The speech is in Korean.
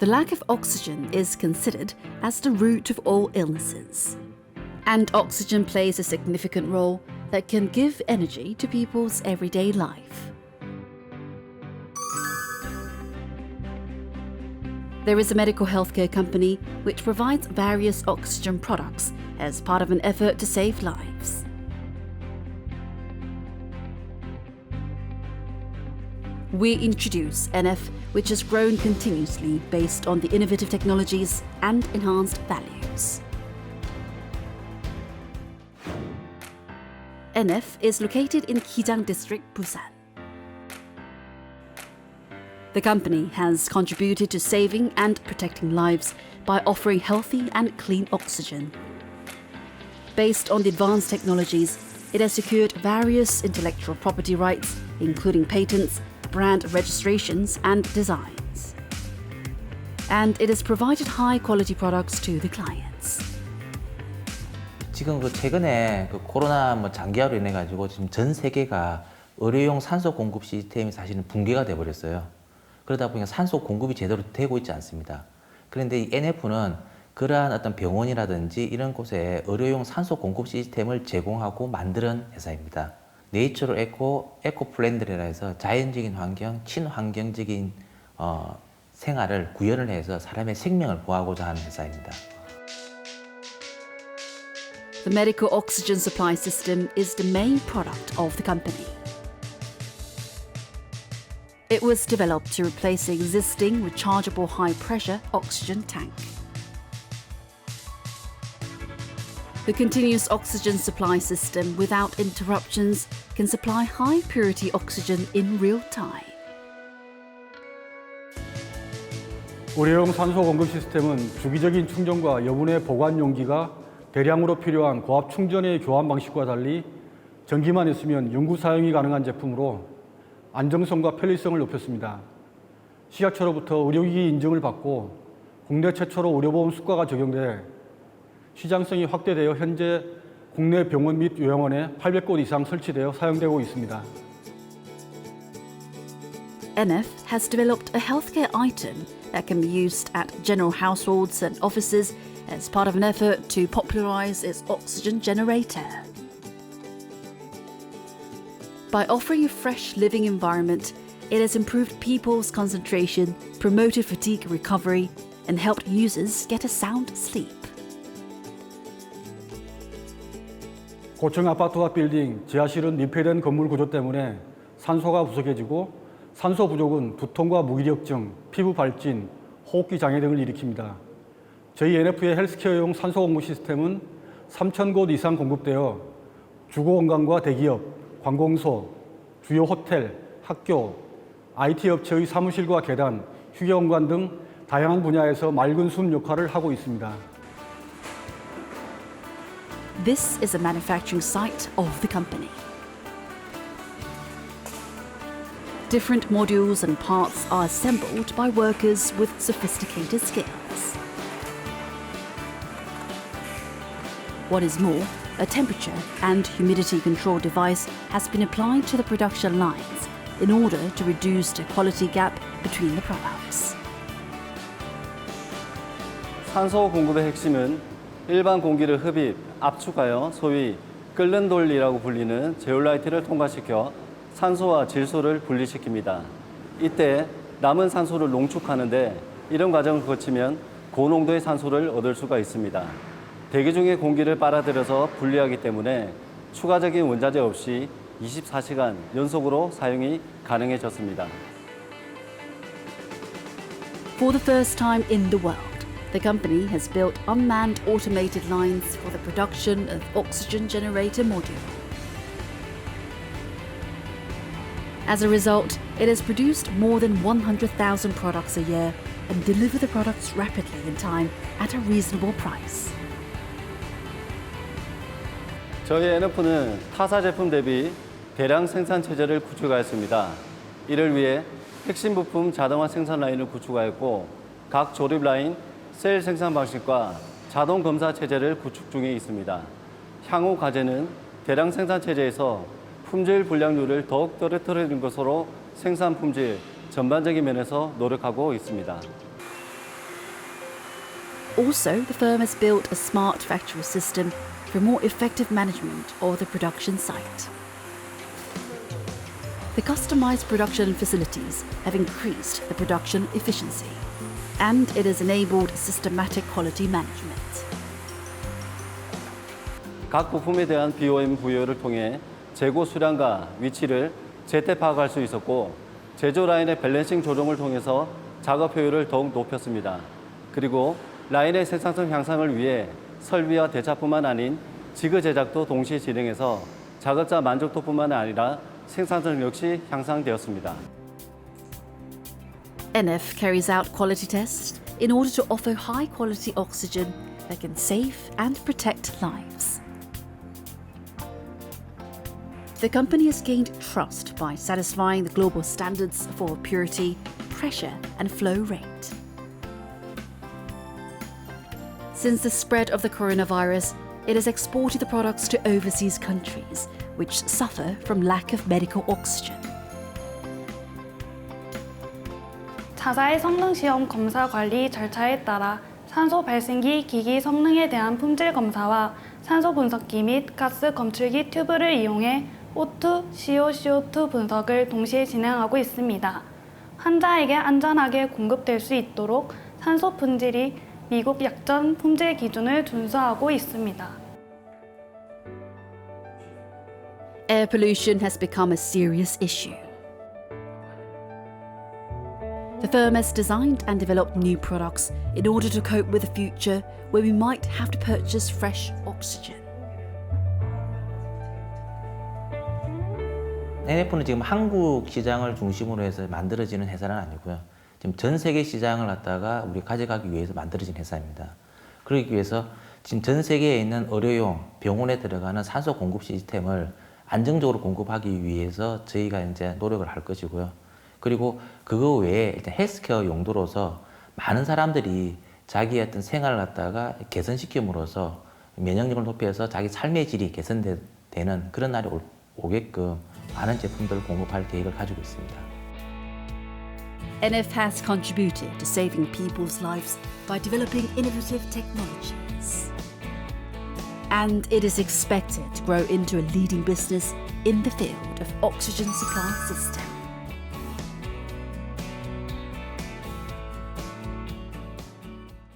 The lack of oxygen is considered as the root of all illnesses. And oxygen plays a significant role that can give energy to people's everyday life. There is a medical healthcare company which provides various oxygen products as part of an effort to save lives. We introduce NF, which has grown continuously based on the innovative technologies and enhanced values. NF is located in Kijang District, Busan. The company has contributed to saving and protecting lives by offering healthy and clean oxygen. Based on the advanced technologies, it has secured various intellectual property rights, including patents, brand registrations, and designs. And it has provided high quality products to the clients. 지금 그 최근에 그 코로나 뭐 장기화로 인해 가지고 지금 전 세계가 의료용 산소 공급 시스템이 사실은 붕괴가 돼 버렸어요. 그러다 보니까 산소 공급이 제대로 되고 있지 않습니다. 그런데 이 NF는 그러한 어떤 병원이라든지 이런 곳에 의료용 산소 공급 시스템을 제공하고 만드는 회사입니다. 네이처럴 에코 에코 플랜드라 해서 자연적인 환경, 친환경적인 어, 생활을 구현을 해서 사람의 생명을 보호하고자 하는 회사입니다. The medical oxygen supply system is the main product of the company. It was developed to replace the existing rechargeable high pressure oxygen tank. The continuous oxygen supply system without interruptions can supply high purity oxygen in real time. 의료용 산소 공급 시스템은 주기적인 충전과 여분의 보관 용기가 대량으로 필요한 고압 충전의 교환 방식과 달리 전기만 있으면 연구 사용이 가능한 제품으로 안정성과 편리성을 높였습니다. 식약처로부터 의료기기 인증을 받고 국내 최초로 의료보험 수가가 적용돼 시장성이 확대되어 현재 국내 병원 및 요양원에 800곳 이상 설치되어 사용되고 있습니다. NF has developed a healthcare item that can be used at general households and offices as part of an effort to popularize its oxygen generator. By offering a fresh living environment, it has improved people's concentration, promoted fatigue recovery, and helped users get a sound sleep. 고층 아파트와 빌딩, 지하실은 밀폐된 건물 구조 때문에 산소가 부족해지고 산소 부족은 두통과 무기력증, 피부 발진, 호흡기 장애 등을 일으킵니다. 저희 NF의 헬스케어용 산소 공급 시스템은 3,000곳 이상 공급되어 주거공간과 대기업, 관공서, 주요 호텔, 학교, IT 업체의 사무실과 계단, 휴게공간 등 다양한 분야에서 맑은 숨 역할을 하고 있습니다. This is a manufacturing site of the company. Different modules and parts are assembled by workers with sophisticated skills. What is more, a temperature and humidity control device has been applied to the production lines in order to reduce the quality gap between the products. 산소 공급의 핵심은 일반 공기를 흡입, 압축하여 소위 끓는 돌이라고 불리는 제올라이트를 통과시켜 산소와 질소를 분리시킵니다. 이때 남은 산소를 농축하는데 이런 과정을 거치면 고농도의 산소를 얻을 수가 있습니다. 대기 중의 공기를 빨아들여서 분리하기 때문에 추가적인 원자재 없이 24시간 연속으로 사용이 가능해졌습니다. For the first time in the world, the company has built unmanned automated lines for the production of oxygen generator module. As a result, it has produced more than 100,000 products a year and deliver the products rapidly in time at a reasonable price. 저희 NF는 타사 제품 대비 대량 생산 체제를 구축하였습니다. 이를 위해 핵심 부품 자동화 생산 라인을 구축하였고 각 조립 라인, 셀 생산 방식과 자동 검사 체제를 구축 중에 있습니다. 향후 과제는 대량 생산 체제에서 품질 불량률을 더욱 떨어뜨리는 것으로 생산 품질 전반적인 면에서 노력하고 있습니다. Also, the firm has built a smart factory system for more effective management of the production site. The customized production facilities have increased the production efficiency, and it has enabled systematic quality management. 각 부품에 대한 BOM 부여를 통해 재고 수량과 위치를 제때 파악할 수 있었고 제조 라인의 밸런싱 조정을 통해서 작업 효율을 더욱 높였습니다. 그리고 라인의 생산성 향상을 위해 설비와 대차뿐만 아닌 지그 제작도 동시에 진행해서 작업자 만족도뿐만 아니라 생산성 역시 향상되었습니다. NF carries out quality tests in order to offer high quality oxygen that can save and protect lives. The company has gained trust by satisfying the global standards for purity, pressure, and flow rate. Since the spread of the coronavirus, it has exported the products to overseas countries which suffer from lack of medical oxygen. 자사의 성능 시험 검사 관리 절차에 따라 산소 발생기 기기 성능에 대한 품질 검사와 산소 분석기 및 가스 검출기 튜브를 이용해 O2, CO, CO2 분석을 동시에 진행하고 있습니다. 환자에게 안전하게 공급될 수 있도록 산소 품질이 미국 약전 품질 기준을 준수하고 있습니다. Air pollution has become a serious issue. The firm has designed and developed new products in order to cope with a future where we might have to purchase fresh oxygen. NF는 지금 한국 시장을 중심으로 해서 만들어지는 회사는 아니고요. 지금 전 세계 시장을 갖다가 우리 가져가기 위해서 만들어진 회사입니다. 그러기 위해서 지금 전 세계에 있는 의료용 병원에 들어가는 산소 공급 시스템을 안정적으로 공급하기 위해서 저희가 이제 노력을 할 것이고요. 그리고 그거 외에 일단 헬스케어 용도로서 많은 사람들이 자기의 어떤 생활을 갖다가 개선시킴으로써 면역력을 높여서 자기 삶의 질이 개선되는 그런 날이 올- 오게끔 많은 제품들을 공급할 계획을 가지고 있습니다. NF has contributed to saving people's lives by developing innovative technologies. And it is expected to grow into a leading business in the field of oxygen supply systems.